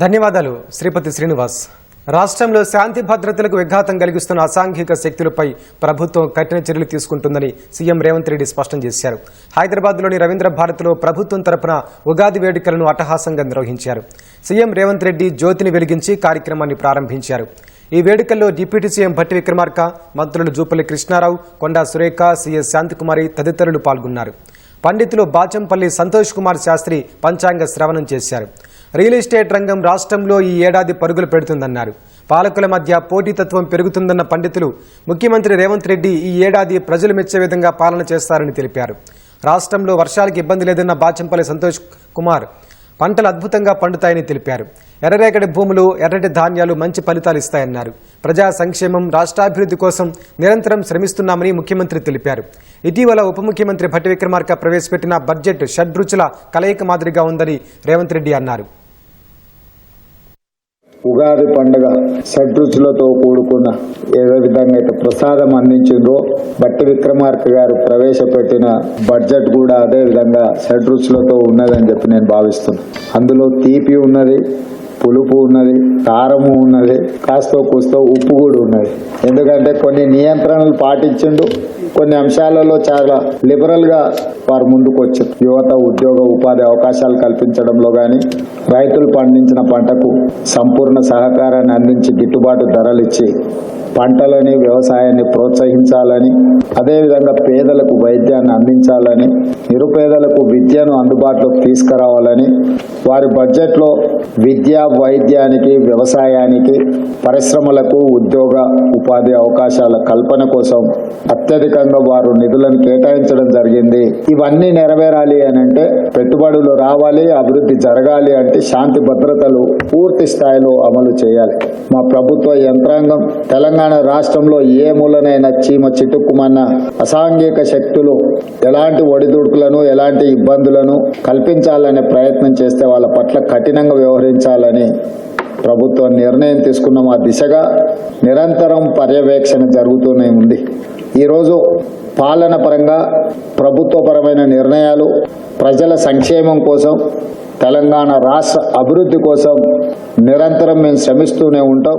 ధన్యవాదాలు శ్రీపతి శ్రీనివాస్. రాష్ట్రంలో శాంతి భద్రతలకు విఘాతం కలిగిస్తున్న అసాంఘిక శక్తులపై ప్రభుత్వం కఠిన చర్యలు తీసుకుంటుందని సీఎం రేవంత్ రెడ్డి స్పష్టం చేశారు. హైదరాబాద్లోని రవీంద్ర భారత్లో ప్రభుత్వం తరపున ఉగాది వేడుకలను అట్టహాసంగా నిర్వహించారు. సీఎం రేవంత్ రెడ్డి జ్యోతిని వెలిగించి కార్యక్రమాన్ని ప్రారంభించారు. ఈ వేడుకల్లో డిప్యూటీ సీఎం భట్టి విక్రమార్క మంత్రులు జూపల్లి కృష్ణారావు కొండా సురేఖ సీఎస్ శాంతికుమారి తదితరులు పాల్గొన్నారు. పండితులు బాచంపల్లి సంతోష్ కుమార్ శాస్త్రి పంచాంగ శ్రవణం చేశారు. రియల్ ఎస్టేట్ రంగం రాష్ట్రంలో ఈ ఏడాది పరుగులు పెడుతుందన్నారు. పాలకుల మధ్య పోటీతత్వం పెరుగుతుందన్న పండితులు ముఖ్యమంత్రి రేవంత్ రెడ్డి ఈ ఏడాది ప్రజలు మెచ్చే విధంగా పాలన చేస్తారని తెలిపారు. రాష్ట్రంలో వర్షాలకు ఇబ్బంది లేదన్న బాచంపల్లి సంతోష్ కుమార్ పంటలు అద్భుతంగా పండుతాయని తెలిపారు. ఎర్రరేగడి భూములు ఎర్రటి ధాన్యాలు మంచి ఫలితాలు ఇస్తాయన్నారు. ప్రజా సంక్షేమం రాష్ట్రాభివృద్ధి కోసం నిరంతరం శ్రమిస్తున్నామని ముఖ్యమంత్రి తెలిపారు. ఇటీవల ఉప ముఖ్యమంత్రి భట్టి విక్రమార్క ప్రవేశపెట్టిన బడ్జెట్ షడ్రుచుల కలయిక మాదిరిగా ఉందని రేవంత్ రెడ్డి అన్నారు. ఉగాది పండుగ షడ్రుచులతో కూడుకున్న ఏ విధంగా అయితే ప్రసాదం అందించిందో బట్టి విక్రమార్క గారు ప్రవేశపెట్టిన బడ్జెట్ కూడా అదే విధంగా షడ్రుచులతో ఉన్నదని చెప్పి నేను భావిస్తున్నాను అందులో తీపి ఉన్నది పులుపు ఉన్నది కారము ఉన్నది కాస్తో కూస్తో ఉప్పు కూడా ఉన్నది. ఎందుకంటే కొన్ని నియంత్రణలు పాటించిండు. కొన్ని అంశాలలో చాలా లిబరల్గా వారు ముందుకు వచ్చారు యువత ఉద్యోగ ఉపాధి అవకాశాలు కల్పించడంలో గాని రైతులు పండించిన పంటకు సంపూర్ణ సహకారాన్ని అందించి గిట్టుబాటు ధరలు ఇచ్చి పంటలని వ్యవసాయాన్ని ప్రోత్సహించాలని అదేవిధంగా పేదలకు వైద్యాన్ని అందించాలని నిరుపేదలకు విద్యను అందుబాటులోకి తీసుకురావాలని వారి బడ్జెట్లో విద్య వైద్యానికి వ్యవసాయానికి పరిశ్రమలకు ఉద్యోగ ఉపాధి అవకాశాల కల్పన కోసం అత్యధికంగా వారు నిధులను కేటాయించడం జరిగింది. ఇవన్నీ నెరవేరాలి అని అంటే పెట్టుబడులు రావాలి అభివృద్ధి జరగాలి అంటే శాంతి భద్రతలు పూర్తి స్థాయిలో అమలు చేయాలి. మా ప్రభుత్వ యంత్రాంగం తెలంగాణ తెలంగాణ రాష్ట్రంలో ఏ మూలనైనా చీమ చిటుక్కుమన్న అసాంఘిక శక్తులు ఎలాంటి ఒడిదుడుకులను ఎలాంటి ఇబ్బందులను కల్పించాలనే ప్రయత్నం చేస్తే వాళ్ళ పట్ల కఠినంగా వ్యవహరించాలని ప్రభుత్వం నిర్ణయం తీసుకున్న ఆ దిశగా నిరంతరం పర్యవేక్షణ జరుగుతూనే ఉంది. ఈరోజు పాలన పరంగా ప్రభుత్వపరమైన నిర్ణయాలు ప్రజల సంక్షేమం కోసం తెలంగాణ రాష్ట్ర అభివృద్ధి కోసం నిరంతరం మేము శ్రమిస్తూనే ఉంటాం.